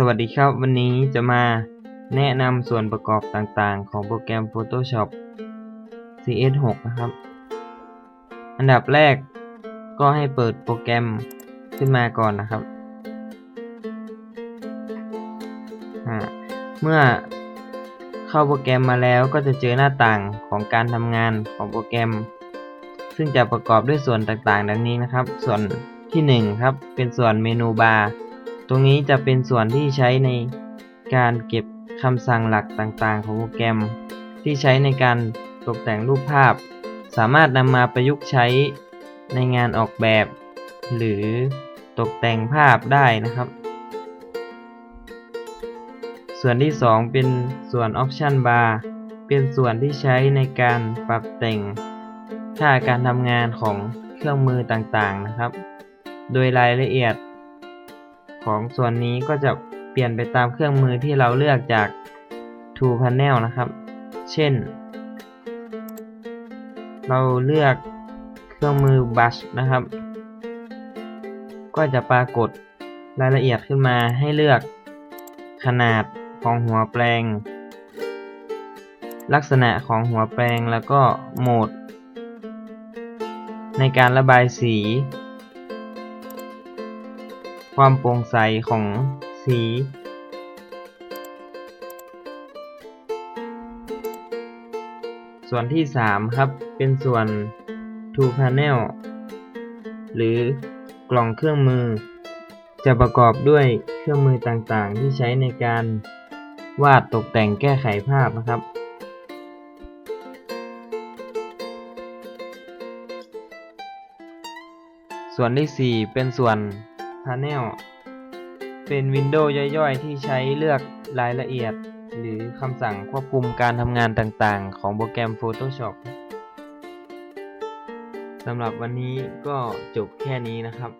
สวัสดีครับวันนี้จะมาแนะนำส่วนประกอบต่างๆ ของโปรแกรม Photoshop CS6 นะครับ อันดับแรกก็ให้เปิดโปรแกรมขึ้นมาก่อนนะครับ เมื่อเข้าโปรแกรมมาแล้วก็จะเจอหน้าต่างของการทำงานของโปรแกรม ซึ่งจะประกอบด้วยส่วนต่างๆ ดังนี้นะครับ ส่วนที่1ครับเป็นส่วนเมนูบาร์ ตรงนี้จะเป็นส่วนที่ใช้ในการเก็บคำสั่งหลักต่างๆ ของโปรแกรม ที่ใช้ในการตกแต่งรูปภาพ สามารถนำมาประยุกต์ใช้ในงานออกแบบ หรือตกแต่งภาพได้นะครับ ส่วนที่ 2 เป็นส่วน Option Bar เป็นส่วนที่ใช้ในการปรับแต่งค่าการทำงานของเครื่องมือต่างๆนะครับ โดยรายละเอียด ของส่วนนี้ก็จะเปลี่ยนไปตามเครื่องมือที่เราเลือกจาก Tool Panel นะครับ เช่น เราเลือกเครื่องมือ Brush นะครับ ก็จะปรากฏรายละเอียดขึ้นมาให้เลือกขนาดของหัวแปลง ลักษณะของหัวแปลงแล้วก็โหมด ในการระบายสี ความโปร่งใสของสีส่วนที่ 3 ครับ เป็นส่วน Tool Panel หรือกล่องเครื่องมือ จะประกอบด้วยเครื่องมือต่างๆ ที่ใช้ในการวาดตกแต่งแก้ไขภาพนะครับ ส่วนที่ 4 เป็นส่วน Panel เป็นวินโดว์ย่อยๆ ที่ใช้เลือกรายละเอียด หรือคำสั่งควบคุมการทำงานต่างๆ ของโปรแกรม Photoshop สำหรับวันนี้ก็จบแค่นี้นะครับ